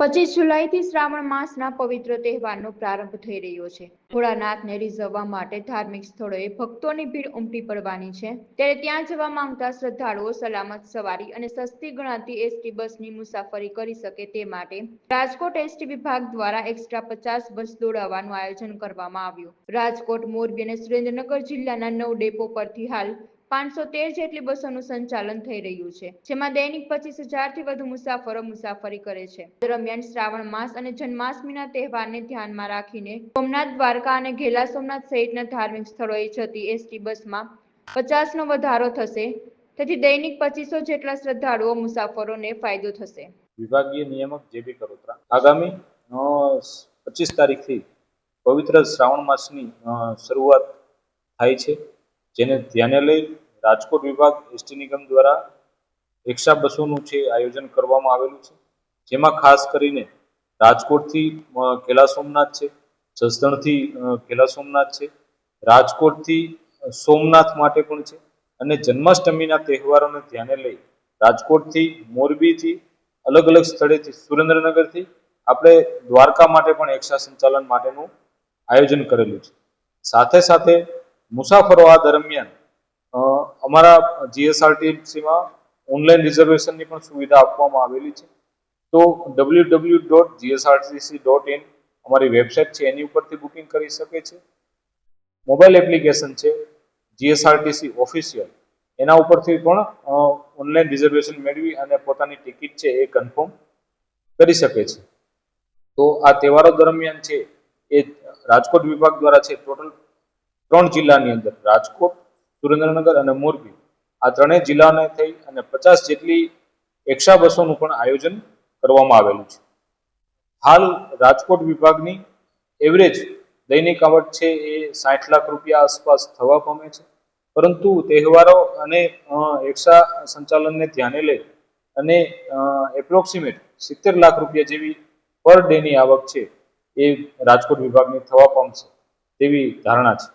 પચીસ જુલાઈથી શ્રાવણ માસના પવિત્ર તહેવારનો પ્રારંભ થઈ રહ્યો છે. ભોળાનાથને રીઝવવા માટે ધાર્મિક સ્થળોએ ભક્તોની ભીડ ઉમટી પડવાની છે. ત્યારે ત્યાં જવા માંગતા શ્રદ્ધાળુઓ સલામત સવારી અને સસ્તી ગણાતી એસટી બસની મુસાફરી કરી શકે તે માટે રાજકોટ એસટી વિભાગ દ્વારા એક્સ્ટ્રા પચાસ બસ દોડાવવાનું આયોજન કરવામાં આવ્યું. રાજકોટ, મોરબી અને સુરેન્દ્રનગર જિલ્લાના નવ ડેપો પરથી હાલ પાંચસો તેર જેટલી બસોનું સંચાલન થઈ રહ્યું છે, જેમાં દૈનિક પચીસ હજારથી વધુ મુસાફરો મુસાફરી કરે છે. દરમિયાન શ્રાવણ માસ અને જન્માષ્ટમીના તહેવારને ધ્યાનમાં રાખીને સોમનાથ દ્વારકા અને ઘેલા સોમનાથ સહિતના ધાર્મિક સ્થળોએ જતી એસટી બસમાં પચાસનો વધારો થશે, તેથી દૈનિક પચીસો જેટલા શ્રદ્ધાળુઓ મુસાફરોને ફાયદો થશે. વિભાગીય નિયામક જે બી કરોત્રા આગામી પચીસ તારીખથી પવિત્ર શ્રાવણ માસની શરૂઆત થાય છે. જેને ધ્યાને લઈ રાજકોટ વિભાગ એસટી નિગમ દ્વારા રિક્ષા બસોનું છે આયોજન કરવામાં આવેલું છે. જેમાં ખાસ કરીને રાજકોટથી કેલા સોમનાથ છે, જસદણથી કેલા સોમનાથ છે, રાજકોટથી સોમનાથ માટે પણ છે અને જન્માષ્ટમીના તહેવારોને ધ્યાને લઈ રાજકોટથી, મોરબીથી અલગ અલગ સ્થળેથી, સુરેન્દ્રનગરથી આપણે દ્વારકા માટે પણ એક્સા સંચાલન માટેનું આયોજન કરેલું છે. સાથે સાથે મુસાફરો આ દરમિયાન અમારા જીએસઆરટીસીમાં ઓનલાઈન રિઝર્વેશનની પણ સુવિધા આપવામાં આવેલી છે. તો W W dot GSRTC dot in અમારી વેબસાઇટ છે, એની ઉપરથી બુકિંગ કરી શકે છે. મોબાઈલ એપ્લિકેશન છે જીએસઆરટીસી ઓફિશિયલ. એના ઉપરથી પણ ઓનલાઈન રિઝર્વેશન મેળવી અને પોતાની ટિકિટ છે એ કન્ફર્મ કરી શકે છે. તો આ તહેવારો દરમિયાન છે, એ રાજકોટ વિભાગ દ્વારા છે, ટોટલ ત્રણ જિલ્લાની અંદર રાજકોટ, સુરેન્દ્રનગર અને મોરબી. આ ત્રણેય જિલ્લાને થઈ અને પચાસ જેટલી એક્સ્ટ્રા બસોનું પણ આયોજન કરવામાં આવેલું છે. હાલ રાજકોટ વિભાગની એવરેજ દૈનિક આવક છે એ સાઠ લાખ રૂપિયા આસપાસ થવા પામે છે. પરંતુ તહેવારો અને એક્સ્ટ્રા સંચાલનને ધ્યાને લઈ અને એપ્રોક્સિમેટ સિત્તેર લાખ રૂપિયા જેવી પર ડેની આવક છે એ રાજકોટ વિભાગની થવા પામશે તેવી ધારણા છે.